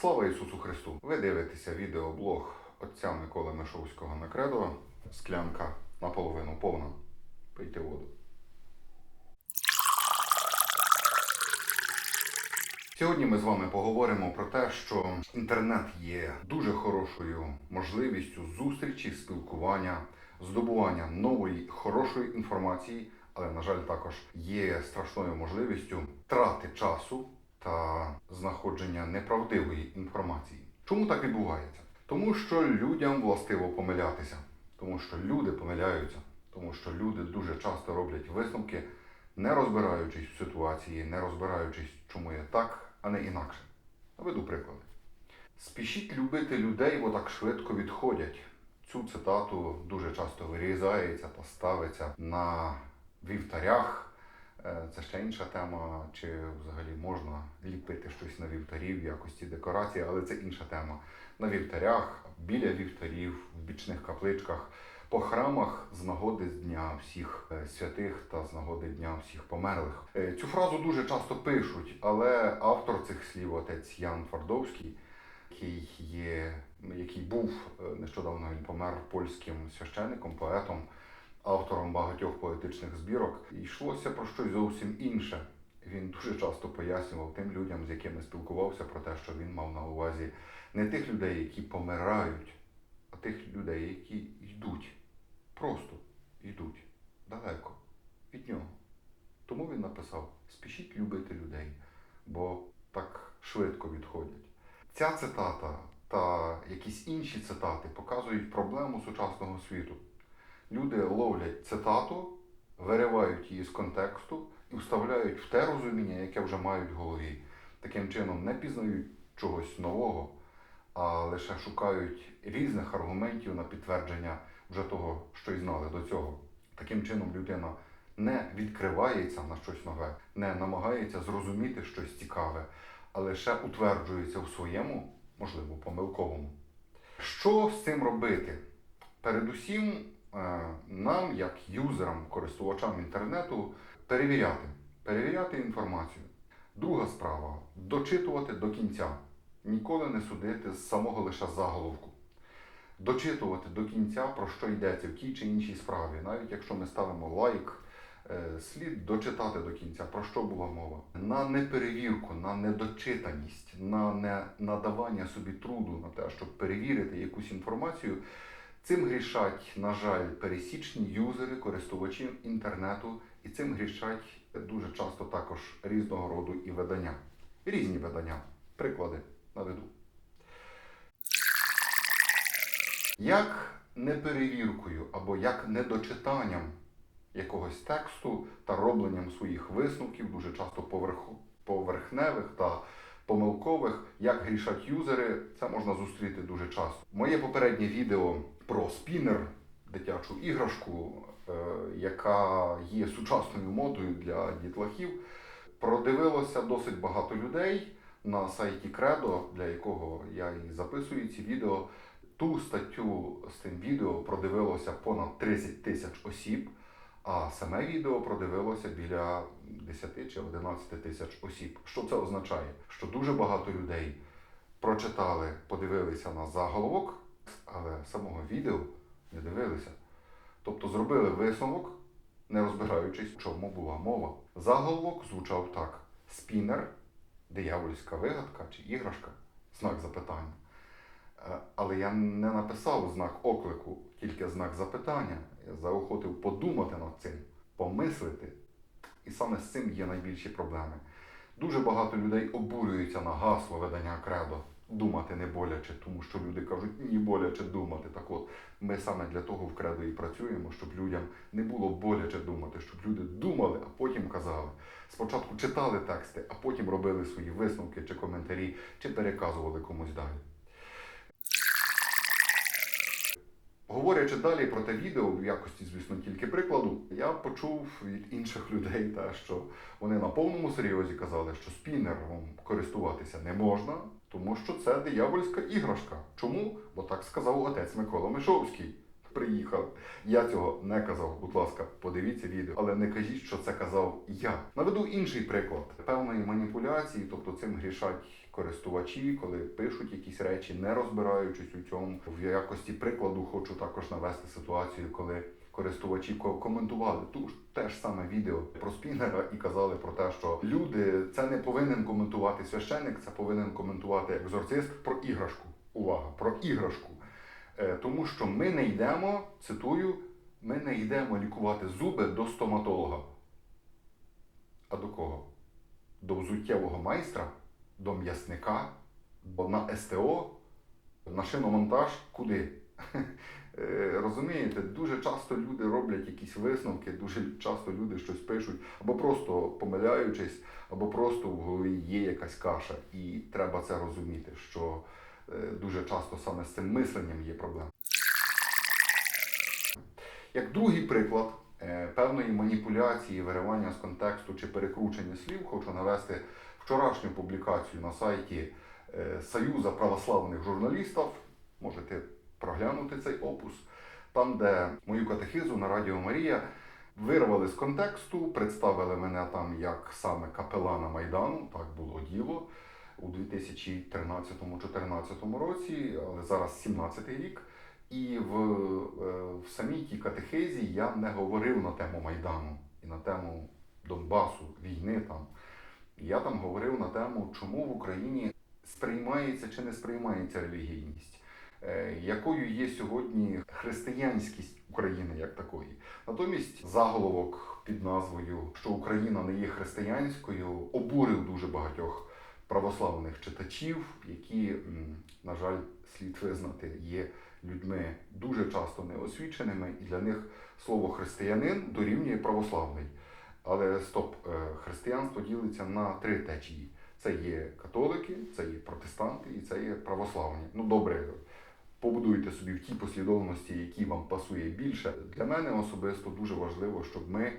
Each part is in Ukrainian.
Слава Ісусу Христу! Ви дивитеся відеоблог отця Миколи Мишовського на кредо. Склянка наполовину повна. Пийте воду. Сьогодні ми з вами поговоримо про те, що інтернет є дуже хорошою можливістю зустрічі, спілкування, здобування нової хорошої інформації, але, на жаль, також є страшною можливістю трати часу та знаходження неправдивої інформації. Чому так відбувається? Тому що людям властиво помилятися, тому що люди помиляються, тому що люди дуже часто роблять висновки, не розбираючись в ситуації, не розбираючись, чому є так, а не інакше. Наведу приклади. Спішіть любити людей, бо так швидко відходять. Цю цитату дуже часто вирізається та ставиться на вівтарях. Е, Це ще інша тема, чи взагалі можна ліпити щось на вівтарі якості декорації, але це інша тема. На вівтарях, біля вівтарів, в бічних капличках, по храмах з нагоди Дня всіх е, святих та з нагоди Дня всіх померлих. Е, Цю фразу дуже часто пишуть, але автор цих слів, отець Ян Твардовський, який є, який був нещодавно він помер польським священником, поетом, автором багатьох поетичних збірок. Йшлося про щось зовсім інше. Він дуже часто пояснював тим людям, з якими спілкувався, про те, що він мав на увазі не тих людей, які помирають, а тих людей, які йдуть, просто йдуть далеко від нього. Тому він написав: спішіть любити людей, бо так швидко відходять. Ця цитата та якісь інші цитати показують проблему сучасного світу. Люди ловлять цитату, виривають її з контексту і вставляють в те розуміння, яке вже мають в голові. Таким чином не пізнають чогось нового, а лише шукають різних аргументів на підтвердження вже того, що й знали до цього. Таким чином людина не відкривається на щось нове, не намагається зрозуміти щось цікаве, а лише утверджується в своєму, можливо, помилковому. Що з цим робити? Передусім, нам, як юзерам, користувачам інтернету, перевіряти, перевіряти інформацію. Друга справа дочитувати до кінця, ніколи не судити з самого лише заголовку. Дочитувати до кінця, про що йдеться в тій чи іншій справі, навіть якщо ми ставимо лайк, е, слід дочитати до кінця, про що була мова. На неперевірку, на недочитаність, на не надавання собі труду на те, щоб перевірити якусь інформацію. Цим грішать, на жаль, пересічні юзери, користувачі інтернету, і цим грішать дуже часто також різного роду і видання. Різні видання. Приклади наведу. Як неперевіркою або як недочитанням якогось тексту та робленням своїх висновків, дуже часто поверху- поверхневих та помилкових, як грішать юзери, це можна зустріти дуже часто. Моє попереднє відео про спінер, дитячу іграшку, е, яка є сучасною модою для дітлахів, продивилося досить багато людей на сайті Кредо, для якого я і записую ці відео. Ту статтю з цим відео продивилося понад 30 тисяч осіб, а саме відео продивилося біля 10 чи 11 тисяч осіб. Що це означає? Що дуже багато людей прочитали, подивилися на заголовок, але самого відео не дивилися. Тобто зробили висновок, не розбираючись, в чому була мова. Заголовок звучав так: спінер, диявольська вигадка чи іграшка, знак запитання. Е, Але я не написав знак оклику, тільки знак запитання. Заохотив подумати над цим, помислити. І саме з цим є найбільші проблеми. Дуже багато людей обурюються на гасло видання кредо. Думати не боляче, тому що люди кажуть, ні боляче думати. Так от, ми саме для того в кредо і працюємо, щоб людям не було боляче думати, щоб люди думали, а потім казали. Спочатку читали тексти, а потім робили свої висновки чи коментарі, чи переказували комусь далі. Говорячи далі про те відео, в якості, звісно, тільки прикладу, я почув від інших людей те, що вони на повному серйозі казали, що спінером користуватися не можна, тому що це диявольська іграшка. Чому? Бо так сказав отець Микола Мишовський. Приїхав. Я цього не казав. Будь ласка, подивіться відео, але не кажіть, що це казав я. Наведу інший приклад певної маніпуляції, тобто цим грішать користувачі, коли пишуть якісь речі, не розбираючись у цьому. В якості прикладу хочу також навести ситуацію, коли користувачі коментували ту ж те ж саме відео про спінера і казали про те, що люди це не повинен коментувати священник, це повинен коментувати екзорцист про іграшку. Увага, про іграшку. Е, Тому що ми не йдемо, цитую, ми не йдемо лікувати зуби до стоматолога. А до кого? До взуттєвого майстра, до м'ясника, на СТО, на шиномонтаж, куди? Е, Розумієте, дуже часто люди роблять якісь висновки, дуже часто люди щось пишуть, або просто помиляючись, або просто в голові є якась каша. І треба це розуміти, що дуже часто саме з цим мисленням є проблема. Як другий приклад е, певної маніпуляції, виривання з контексту чи перекручення слів, хочу навести вчорашню публікацію на сайті е, Союза православних журналістів. Можете проглянути цей опус, там, де мою катехизу на Радіо Марія вирвали з контексту, представили мене там як саме капелана Майдану, так було діло у 2013-2014 році, але зараз 17 рік. І в, е, в самій тій катехизі я не говорив на тему Майдану і на тему Донбасу, війни там. Я там говорив на тему, чому в Україні сприймається чи не сприймається релігійність, е, якою є сьогодні християнськість України як такої. Натомість заголовок під назвою, що Україна не є християнською, обурив дуже багатьох православних читачів, які, на жаль, слід визнати, є людьми дуже часто неосвіченими, і для них слово християнин дорівнює православний. Але стоп, е, християнство ділиться на три течії: це є католики, це є протестанти і це є православні. Ну добре, побудуйте собі в тій послідовності, які вам пасує більше. Для мене особисто дуже важливо, щоб ми,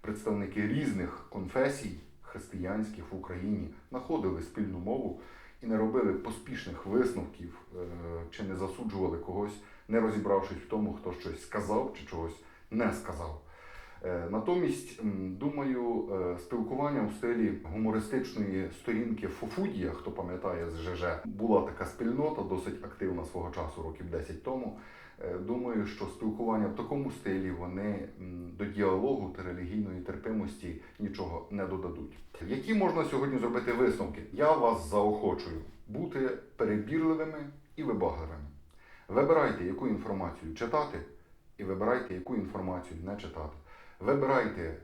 представники різних конфесій християнських в Україні, знаходили спільну мову і не робили поспішних висновків е, чи не засуджували когось, не розібравшись в тому, хто щось сказав чи чогось не сказав. Е, Натомість, думаю, е, спілкування у стилі гумористичної сторінки Фофудія, хто пам'ятає з ЖЖ, була така спільнота, досить активна свого часу, років 10 тому. Е, Думаю, що спілкування в такому стилі вони до діалогу та релігійної терпимості нічого не додадуть. Які можна сьогодні зробити висновки? Я вас заохочую бути перебірливими і вибагливими. Вибирайте, яку інформацію читати, і вибирайте, яку інформацію не читати. Вибирайте,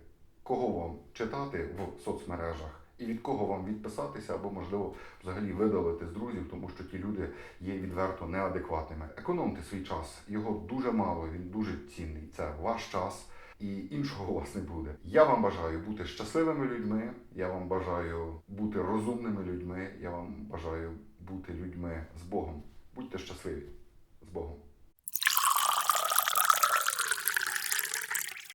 кого вам читати в соцмережах і від кого вам відписатися, або, можливо, взагалі видалити з друзів, тому що ті люди є відверто неадекватними. Економте свій час, його дуже мало, він дуже цінний. Це ваш час. І іншого у вас не буде. Я вам бажаю бути щасливими людьми. Я вам бажаю бути розумними людьми. Я вам бажаю бути людьми з Богом. Будьте щасливі.